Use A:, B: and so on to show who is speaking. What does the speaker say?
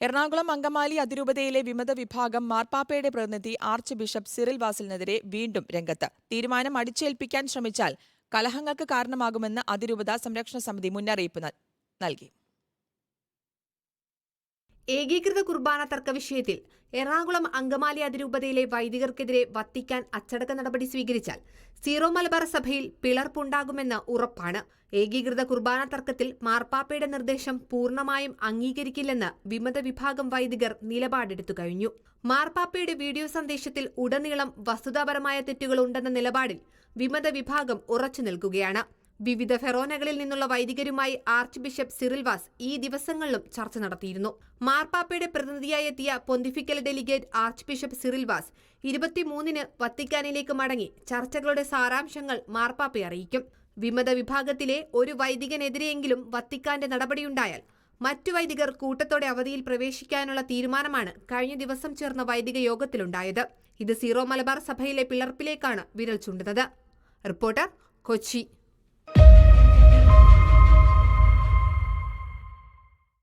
A: എറണാകുളം അങ്കമാലി അതിരൂപതയിലെ വിമത വിഭാഗം മാർപ്പാപ്പയുടെ പ്രതിനിധി ആർച്ച് ബിഷപ്പ് സിറിൽ വാസിലിനെതിരെ വീണ്ടും രംഗത്ത്. തീരുമാനം അടിച്ചേൽപ്പിക്കാൻ ശ്രമിച്ചാൽ കലഹങ്ങൾക്ക് കാരണമാകുമെന്ന് അതിരൂപത സംരക്ഷണ സമിതി മുന്നറിയിപ്പ് നൽകി.
B: ഏകീകൃത കുർബാന തർക്ക വിഷയത്തിൽ എറണാകുളം അങ്കമാലി അതിരൂപതയിലെ വൈദികർക്കെതിരെ വത്തിക്കാൻ അച്ചടക്ക നടപടി സ്വീകരിച്ചാൽ സീറോ മലബാർ സഭയിൽ പിളർപ്പുണ്ടാകുമെന്ന് ഉറപ്പാണ്. ഏകീകൃത കുർബാന തർക്കത്തിൽ മാർപ്പാപ്പയുടെ നിർദ്ദേശം പൂർണമായും അംഗീകരിക്കില്ലെന്ന് വിമത വിഭാഗം വൈദികർ നിലപാടെടുത്തു കഴിഞ്ഞു. മാർപ്പാപ്പയുടെ വീഡിയോ സന്ദേശത്തിൽ ഉടനീളം വസ്തുതാപരമായ തെറ്റുകളുണ്ടെന്ന നിലപാടിൽ വിമത വിഭാഗം ഉറച്ചു നിൽക്കുകയാണ്. വിവിധ ഫെറോനകളിൽ നിന്നുള്ള വൈദികരുമായി ആർച്ച് ബിഷപ്പ് സിറിൽവാസ് ഈ ദിവസങ്ങളിലും ചർച്ച നടത്തിയിരുന്നു. മാർപ്പാപ്പയുടെ പ്രതിനിധിയായി എത്തിയ pontifical delegate archbishop Cyril Vasil ഇരുപത്തിമൂന്നിന് വത്തിക്കാനിലേക്ക് മടങ്ങി ചർച്ചകളുടെ സാരാംശങ്ങൾ മാർപ്പാപ്പയെ അറിയിക്കും. വിമത വിഭാഗത്തിലെ ഒരു വൈദികനെതിരെയെങ്കിലും വത്തിക്കാന്റെ നടപടിയുണ്ടായാൽ മറ്റു വൈദികർ കൂട്ടത്തോടെ അവധിയിൽ പ്രവേശിക്കാനുള്ള തീരുമാനമാണ് കഴിഞ്ഞ ദിവസം ചേർന്ന വൈദിക യോഗത്തിലുണ്ടായത്. ഇത് സീറോ മലബാർ സഭയിലെ പിളർപ്പിലേക്കാണ് വിരൽ ചൂണ്ടുന്നത്. റിപ്പോർട്ടർ കൊച്ചി.